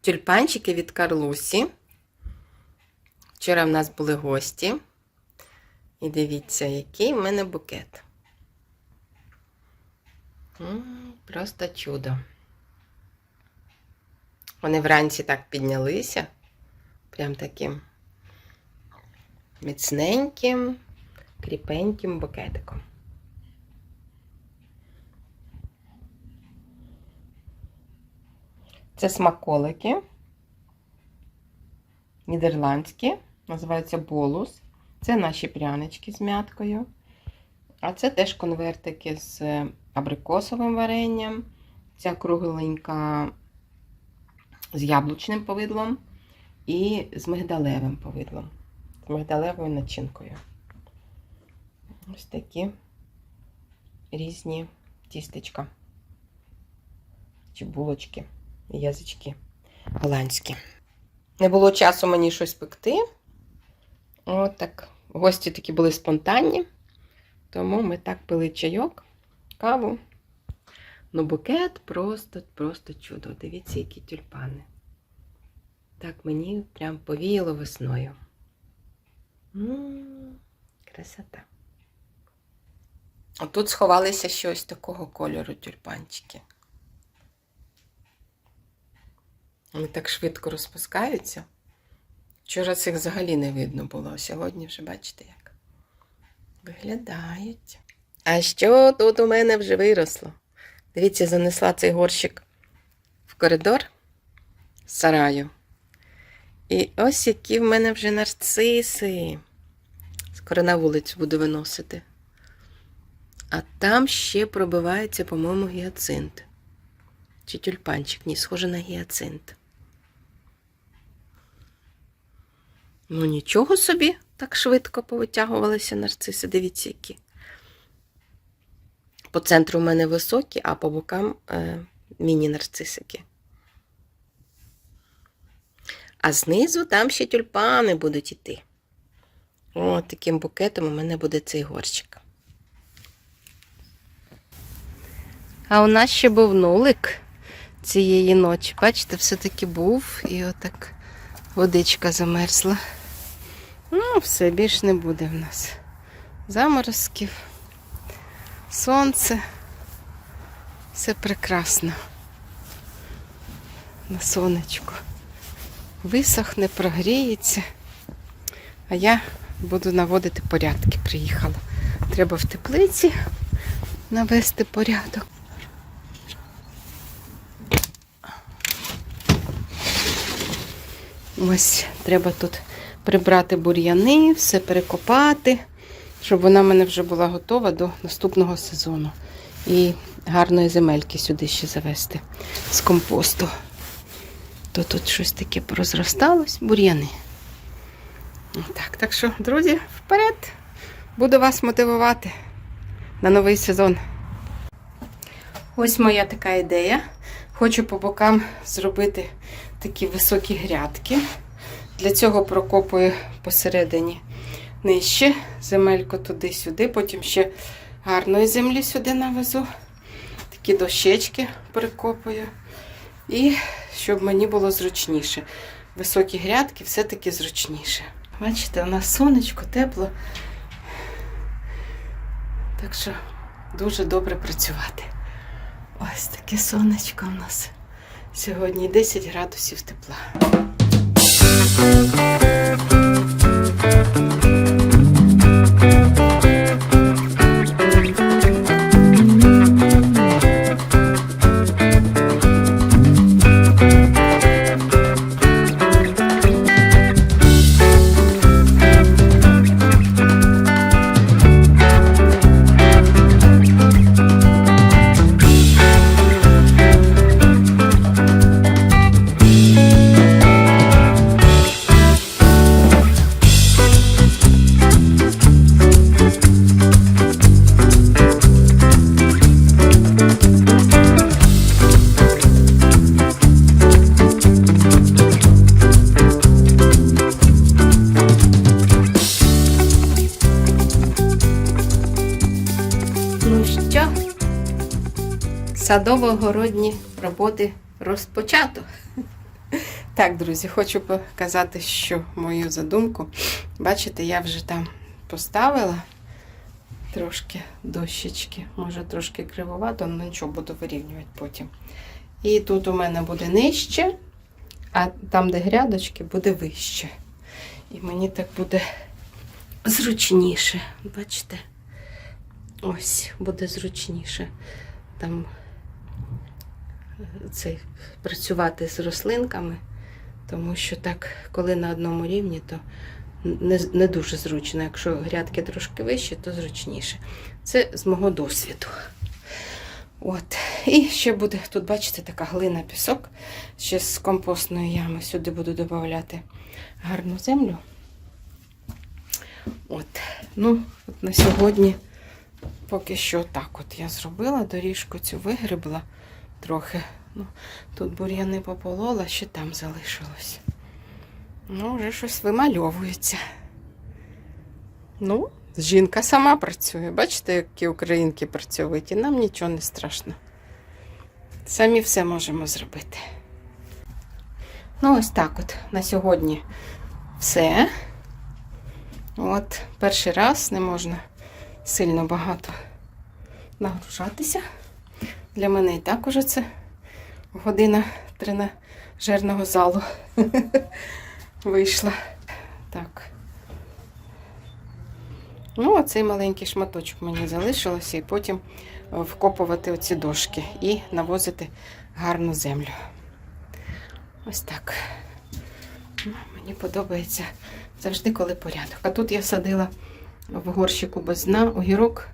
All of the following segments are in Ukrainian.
Тюльпанчики від Карлусі. Вчора в нас були гості. І дивіться, який в мене букет. Просто чудо. Вони вранці так піднялися. Прям таким міцненьким, кріпеньким букетиком. Це смаколики. Нідерландські, називаються болус. Це наші прянички з мяткою. А це теж конвертики з абрикосовим варенням. Ця кругленька з яблучним повидлом і з мигдалевим повидлом. З мигдалевою начинкою. Ось такі різні тістечка. Чи булочки, язички голландські. Не було часу мені щось пекти. От так. Гості такі були спонтанні. Тому ми так пили чайок, каву. Ну, букет просто, просто чудо. Дивіться, які тюльпани. Так мені прям повіяло весною. М, красота. А тут сховалися щось такого кольору тюльпанчики. Вони так швидко розпускаються. Вчора цих взагалі не видно було, а сьогодні вже бачите як. Виглядають. А що тут у мене вже виросло? Дивіться, занесла цей горщик в коридор з сараю. І ось які в мене вже нарциси. Скоро на вулицю буду виносити. А там ще пробивається, по-моєму, гіацинт. Чи тюльпанчик, ні, схоже на гіацинт. Ну, нічого собі, так швидко повитягувалися нарциси. Дивіться, які. По центру в мене високі, а по бокам е, міні-нарцисики. А знизу там ще тюльпани будуть іти. О, таким букетом у мене буде цей горщик. А у нас ще був нулик цієї ночі. Бачите, все-таки був і отак водичка замерзла. Ну, все, більш не буде в нас. Заморозків, сонце. Все прекрасно. На сонечку. Висохне, прогріється. А я буду наводити порядки. Приїхала. Треба в теплиці навести порядок. Ось треба тут прибрати бур'яни, все перекопати, щоб вона в мене вже була готова до наступного сезону. І гарної земельки сюди ще завести з компосту. То тут щось таке порозросталось, бур'яни. Так, так що, друзі, вперед! Буду вас мотивувати на новий сезон. Ось моя така ідея. Хочу по бокам зробити такі високі грядки. Для цього прокопую посередині нижче, земельку туди-сюди, потім ще гарної землі сюди навезу. Такі дощечки прикопую. І щоб мені було зручніше. Високі грядки все-таки зручніше. Бачите, у нас сонечко, тепло. Так що дуже добре працювати. Ось таке сонечко у нас. Сьогодні 10 градусів тепла. Ну садово-городні роботи розпочато. Так, друзі, хочу показати, що мою задумку. Бачите, я вже там поставила трошки дощечки. Може трошки кривовато, але нічого буду вирівнювати потім. І тут у мене буде нижче, а там, де грядочки, буде вище. І мені так буде зручніше. Бачите? Ось, буде зручніше. Там цей, працювати з рослинками, тому що так, коли на одному рівні, то не, не дуже зручно. Якщо грядки трошки вищі, то зручніше. Це з мого досвіду. От. І ще буде, тут, бачите, така глина пісок. Ще з компостної ями сюди буду додавати гарну землю. От. Ну, от на сьогодні поки що так от я зробила, доріжку цю вигребла трохи. Ну, тут бур'яни пополола, ще там залишилось. Ну, вже щось вимальовується. Ну, жінка сама працює. Бачите, які українки працьовиті. Нам нічого не страшно. Самі все можемо зробити. Ну, ось так от на сьогодні все. От, перший раз не можна сильно багато нагружатися. Для мене і так уже це година тренажерного залу вийшла. Так. Ну, оцей маленький шматочок мені залишилося, і потім вкопувати оці дошки і навозити гарну землю. Ось так. Ну, Мені подобається завжди, коли порядок. А тут я садила в горщику без дна огірок.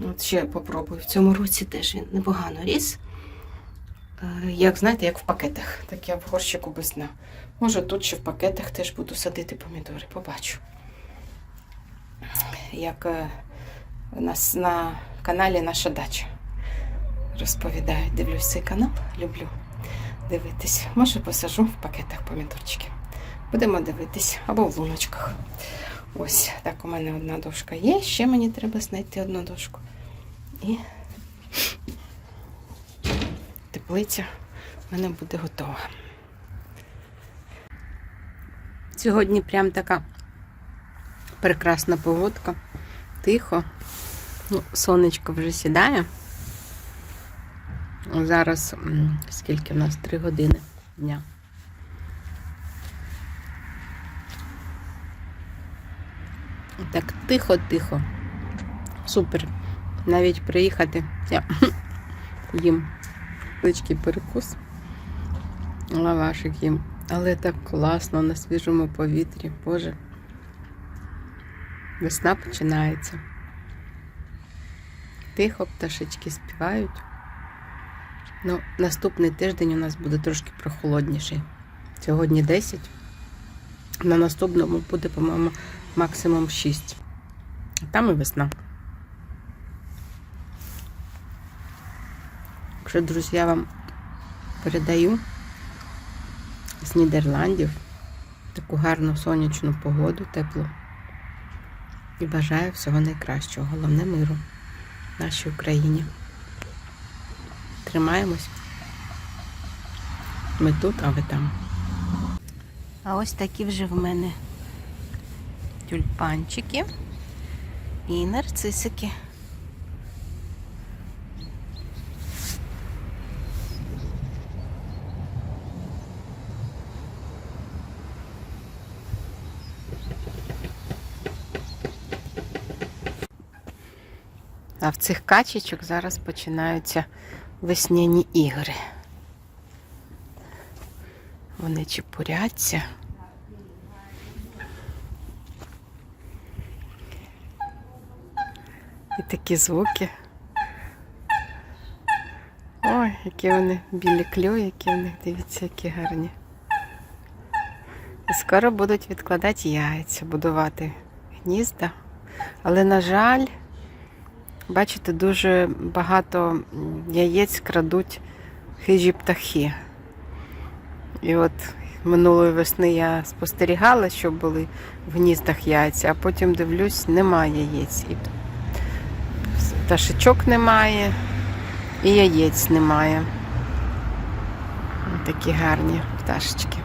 От ще попробую. В цьому році теж він непогано ріс. Е, Як знаєте, як в пакетах, так я в горщику без дна. Може, тут ще в пакетах теж буду садити помідори, побачу. Як е, у нас на каналі Наша дача розповідають. Дивлюсь цей канал, люблю дивитись. Може, посажу в пакетах помідорчики. Будемо дивитись або в луночках. Ось так у мене одна дошка є. Ще мені треба знайти одну дошку. І теплиця в мене буде готова. Сьогодні прям така прекрасна погодка. Тихо. Ну, сонечко вже сідає. Зараз скільки в нас? Три години дня. Так тихо-тихо. Супер. Навіть приїхати. Я їм величкий перекус. Лавашик їм. Але так класно на свіжому повітрі. Боже. Весна починається. Тихо пташечки співають. Ну, наступний тиждень у нас буде трошки прохолодніший. Сьогодні 10. На наступному буде, по-моєму, максимум 6. Там і весна. Якщо, друзі, я вам передаю з Нідерландів таку гарну сонячну погоду, теплу. І бажаю всього найкращого. Головне миру в нашій Україні. Тримаємось. Ми тут, а ви там. А ось такі вже в мене тюльпанчики і нарцисики. А в цих качечок зараз починаються весняні ігри. Вони чепуряться. І такі звуки. Ой, які вони білі кльої, які в них, дивіться, які гарні. І скоро будуть відкладати яйця, будувати гнізда. Але, на жаль, бачите, дуже багато яєць крадуть хижі птахи. І от минулої весни я спостерігала, що були в гніздах яйця, а потім дивлюсь, немає яєць. І пташечок немає, і яєць немає. Такі гарні пташечки.